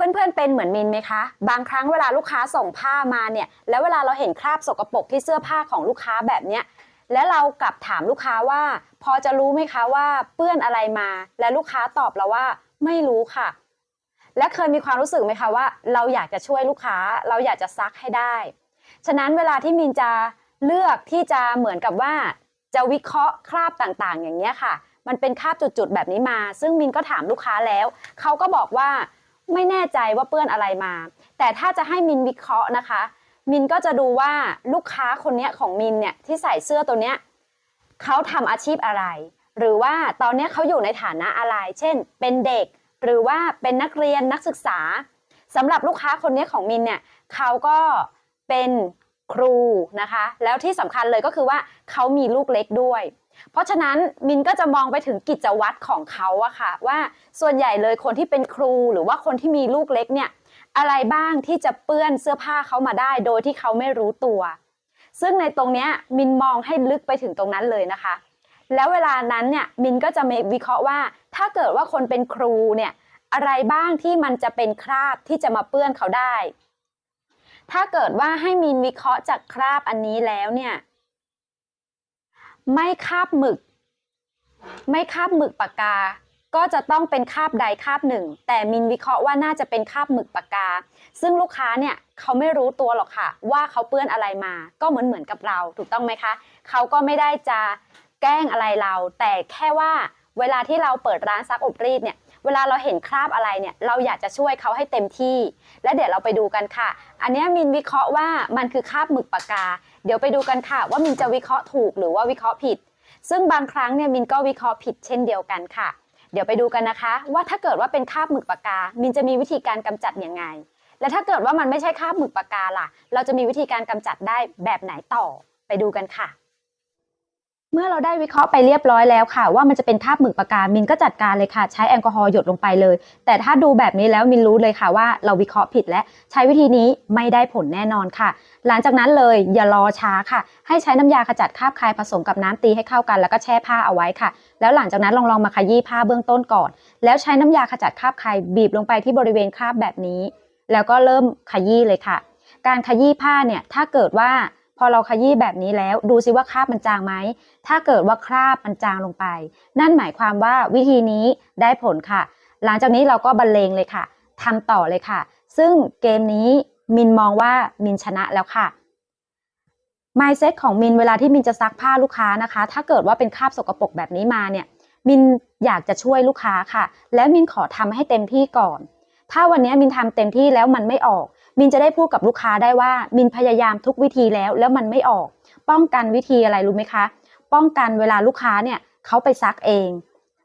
เพื่อนๆเป็นเหมือนมินไหมคะ บางครั้งเวลาลูกค้าส่งผ้ามาเนี่ย แล้วเวลาเราเห็นคราบสกปรกที่เสื้อผ้าของลูกค้าแบบเนี้ย แล้วเรากลับถามลูกค้าว่า พอจะรู้ไหมคะว่าเปื้อนอะไรมา และลูกค้าตอบเราว่าไม่รู้ค่ะ และเคยมีความรู้สึกไหมคะว่า เราอยากจะช่วยลูกค้า เราอยากจะซักให้ได้ ฉะนั้นเวลาที่มินจะเลือกที่จะเหมือนกับว่า จะวิเคราะห์คราบต่างๆ อย่างเนี้ยค่ะ มันเป็นคราบจุดๆแบบนี้มา ซึ่งมินก็ถามลูกค้าแล้ว เขาก็บอกว่า ไม่แน่ใจว่าเปื้อนอะไรมา แต่ถ้าจะให้มินวิเคราะห์นะคะ มินก็จะดูว่าลูกค้าคนเนี้ยของมินเนี่ยที่ใส่เสื้อตัวเนี้ยเขาทำอาชีพอะไร หรือว่าตอนเนี้ยเขาอยู่ในฐานะอะไร เช่น เป็นเด็ก หรือว่าเป็นนักเรียนนักศึกษาสำหรับลูกค้าคนเนี้ยของมินเนี่ยเขาก็เป็น ครูนะคะ แล้วที่สำคัญเลยก็คือว่าเขามีลูกเล็กด้วย เพราะฉะนั้นมินก็จะมองไปถึงกิจวัตรของเขาอะค่ะ ว่าส่วนใหญ่เลยคนที่เป็นครูหรือว่าคนที่มีลูกเล็กเนี่ยอะไรบ้างที่จะเปื้อนเสื้อผ้าเขามาได้ โดยที่เขาไม่รู้ตัว ซึ่งในตรงเนี้ยมินมองให้ลึกไปถึงตรงนั้นเลยนะคะ แล้วเวลานั้นเนี่ยมินก็จะมีวิเคราะห์ว่า ถ้าเกิดว่าคนเป็นครูเนี่ยอะไรบ้างที่มันจะเป็นคราบที่จะมาเปื้อนเขาได้ ถ้าเกิดว่าให้มินวิเคราะห์จากคราบอันนี้แล้วเนี่ย ไม่คาบหมึก ไม่คาบหมึกปากกา ก็จะต้องเป็นคาบใดคาบหนึ่ง แต่มินวิเคราะห์ว่าน่าจะเป็นคาบหมึกปากกา ซึ่งลูกค้าเนี่ยเขาไม่รู้ตัวหรอกค่ะ ว่าเขาเปื้อนอะไรมา ก็เหมือนเหมือนกับเรา ถูกต้องไหมคะ เขาก็ไม่ได้จะแกล้งอะไรเรา แต่แค่ว่าเวลาที่เราเปิดร้านซักอบรีดเนี่ย เวลาเราเห็นคราบอะไรเนี่ยเราอยากจะช่วยเขาให้เต็มที่ และเดี๋ยวเราไปดูกันค่ะ อันเนี้ยมินวิเคราะห์ว่ามันคือคราบหมึกปากกา เดี๋ยวไปดูกันค่ะ ว่ามินจะวิเคราะห์ถูกหรือว่าวิเคราะห์ผิด ซึ่งบางครั้งเนี่ยมินก็วิเคราะห์ผิดเช่นเดียวกันค่ะ เดี๋ยวไปดูกันนะคะ ว่าถ้าเกิดว่าเป็นคราบหมึกปากกา มินจะมีวิธีการกำจัดยังไง และถ้าเกิดว่ามันไม่ใช่คราบหมึกปากกาล่ะ เราจะมีวิธีการกำจัดได้แบบไหนต่อไปดูกันค่ะ เมื่อเราได้วิเคราะห์ไปเรียบร้อยแล้วค่ะ ว่ามันจะเป็นคาบหมึกปากกามินก็จัดการเลยค่ะ ใช้แอลกอฮอล์หยดลงไปเลย แต่ถ้าดูแบบนี้แล้วมินรู้เลยค่ะว่าเราวิเคราะห์ผิดและใช้วิธีนี้ไม่ได้ผลแน่นอนค่ะ หลังจากนั้นเลยอย่ารอช้าค่ะ ให้ใช้น้ำยาขจัดคราบคายผสมกับน้ำตีให้เข้ากัน แล้วก็แช่ผ้าเอาไว้ค่ะ แล้วหลังจากนั้นลองลองมาขยี้ผ้าเบื้องต้นก่อน แล้วใช้น้ำยาขจัดคราบคายบีบลงไปที่บริเวณคราบแบบนี้ แล้วก็เริ่มขยี้เลยค่ะ การขยี้ผ้าเนี่ยถ้าเกิดว่า พอเราขยี้แบบนี้แล้ว ดูซิว่าคราบมันจางไหม ถ้าเกิดว่าคราบมันจางลงไป นั่นหมายความว่าวิธีนี้ได้ผลค่ะ หลังจากนี้เราก็บรรเลงเลยค่ะทำต่อเลยค่ะ ซึ่งเกมนี้มินมองว่ามินชนะแล้วค่ะ mindset ของมินเวลาที่มินจะซักผ้าลูกค้านะคะ ถ้าเกิดว่าเป็นคราบสกปรกแบบนี้มาเนี่ย มินอยากจะช่วยลูกค้าค่ะ และมินขอทำให้เต็มที่ก่อน ถ้าวันนี้มินทำเต็มที่แล้วมันไม่ออก มินจะได้พูดกับลูกค้าได้ว่ามินพยายามทุกวิธีแล้ว แล้วมันไม่ออก ป้องกันวิธีอะไรรู้ไหมคะ ป้องกันเวลาลูกค้าเนี่ยเขาไปซักเอง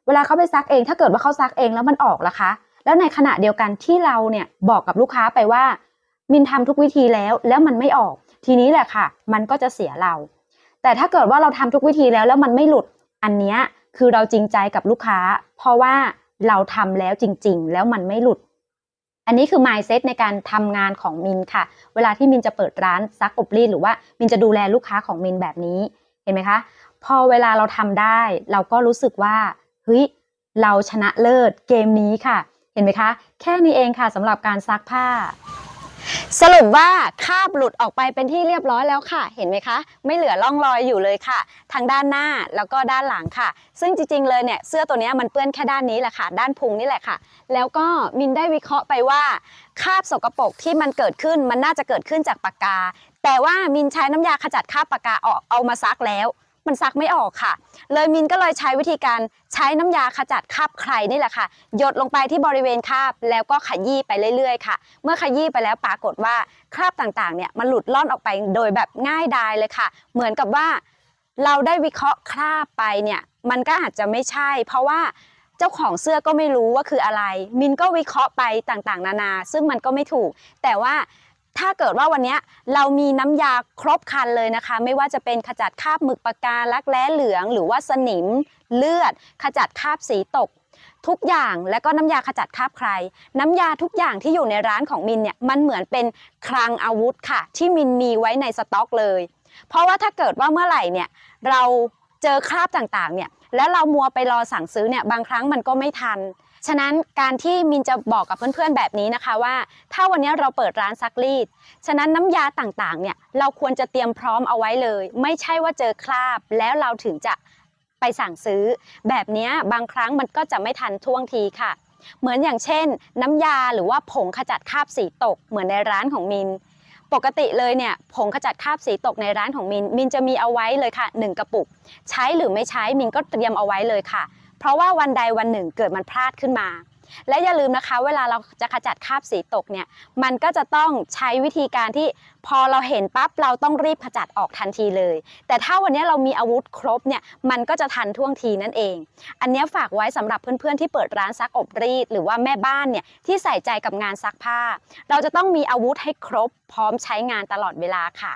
เวลาเขาไปซักเอง ถ้าเกิดว่าเขาซักเองแล้วมันออกล่ะคะ แล้วในขณะเดียวกันที่เราเนี่ยบอกกับลูกค้าไปว่า มินทำทุกวิธีแล้วแล้วมันไม่ออก ทีนี้แหละค่ะ มันก็จะเสียเรา แต่ถ้าเกิดว่าเราทำทุกวิธีแล้วแล้วมันไม่หลุดอันเนี้ยคือเราจริงใจกับลูกค้า เพราะว่าเราทำแล้วจริง ๆ แล้วมันไม่หลุด อันนี้คือ mindset ในการทำงานของมินค่ะ เวลาที่มินจะเปิดร้านซักอบรีดหรือว่ามินจะดูแลลูกค้าของมินแบบนี้ เห็นไหมคะ พอเวลาเราทำได้ เราก็รู้สึกว่า เฮ้ย เราชนะเลิศเกมนี้ค่ะ เห็นไหมคะ แค่นี้เองค่ะสำหรับการซักผ้า สรุปว่าคราบหลุดออกไปเป็นที่เรียบร้อยแล้วค่ะ เห็นไหมคะ ไม่เหลือร่องรอยอยู่เลยค่ะ ทางด้านหน้าแล้วก็ด้านหลังค่ะ ซึ่งจริงๆเลยเนี่ยเสื้อตัวนี้มันเปื้อนแค่ด้านนี้แหละค่ะ ด้านพุงนี่แหละค่ะ แล้วก็มินได้วิเคราะห์ไปว่าคราบสกปรกที่มันเกิดขึ้นมันน่าจะเกิดขึ้นจากปากกา แต่ว่ามินใช้น้ำยาขจัดคราบปากกาออกเอามาซักแล้ว มันซักไม่ออกค่ะ เลยมินก็เลยใช้วิธีการใช้น้ำยาขจัดคราบใครนี่แหละค่ะ หยดลงไปที่บริเวณคราบแล้วก็ขยี้ไปเรื่อยๆค่ะ เมื่อขยี้ไปแล้วปรากฏว่าคราบต่างๆเนี่ยมันหลุดล่อนออกไปโดยแบบง่ายดายเลยค่ะ เหมือนกับว่าเราได้วิเคราะห์คราบไปเนี่ยมันก็อาจจะไม่ใช่ เพราะว่าเจ้าของเสื้อก็ไม่รู้ว่าคืออะไร มินก็วิเคราะห์ไปต่างๆ นานา ซึ่งมันก็ไม่ถูก แต่ว่า ถ้าเกิดว่าวันนี้เรามีน้ำยาครบคันเลยนะคะ ไม่ว่าจะเป็นขจัดคราบหมึกปากการักแร้เหลือง หรือว่าสนิมเลือด ขจัดคราบสีตก ทุกอย่างแล้วก็น้ำยาขจัดคราบใคร น้ำยาทุกอย่างที่อยู่ในร้านของมินเนี่ยมันเหมือนเป็นคลังอาวุธค่ะ ที่มินมีไว้ในสต็อกเลย เพราะว่าถ้าเกิดว่าเมื่อไหร่เนี่ยเราเจอคราบต่างๆเนี่ย แล้วเรามัวไปรอสั่งซื้อเนี่ยบางครั้งมันก็ไม่ทัน ฉะนั้นการที่มินจะบอกกับเพื่อนๆแบบนี้นะคะว่า ถ้าวันนี้เราเปิดร้านซักรีด ฉะนั้นน้ำยาต่างๆเนี่ยเราควรจะเตรียมพร้อมเอาไว้เลย ไม่ใช่ว่าเจอคราบ แล้วเราถึงจะไปสั่งซื้อ แบบนี้บางครั้งมันก็จะไม่ทันท่วงทีค่ะ เหมือนอย่างเช่น น้ำยาหรือว่าผงขจัดคราบสีตกเหมือนในร้านของมิน ปกติเลยเนี่ยผงขจัดคราบสีตกในร้านของมินมินจะมีเอาไว้เลยค่ะหนึ่งกระปุก ใช้หรือไม่ใช้มินก็เตรียมเอาไว้เลยค่ะ เพราะว่าวันใดวันหนึ่งเกิดมันพลาดขึ้นมา และอย่าลืมนะคะ เวลาเราจะขจัดคราบสีตกเนี่ยมันก็จะต้องใช้วิธีการที่พอเราเห็นปั๊บเราต้องรีบขจัดออกทันทีเลย แต่ถ้าวันนี้เรามีอาวุธครบเนี่ยมันก็จะทันท่วงทีนั่นเอง อันนี้ฝากไว้สำหรับเพื่อนๆที่เปิดร้านซักอบรีด หรือว่าแม่บ้านเนี่ยที่ใส่ใจกับงานซักผ้า เราจะต้องมีอาวุธให้ครบพร้อมใช้งานตลอดเวลาค่ะ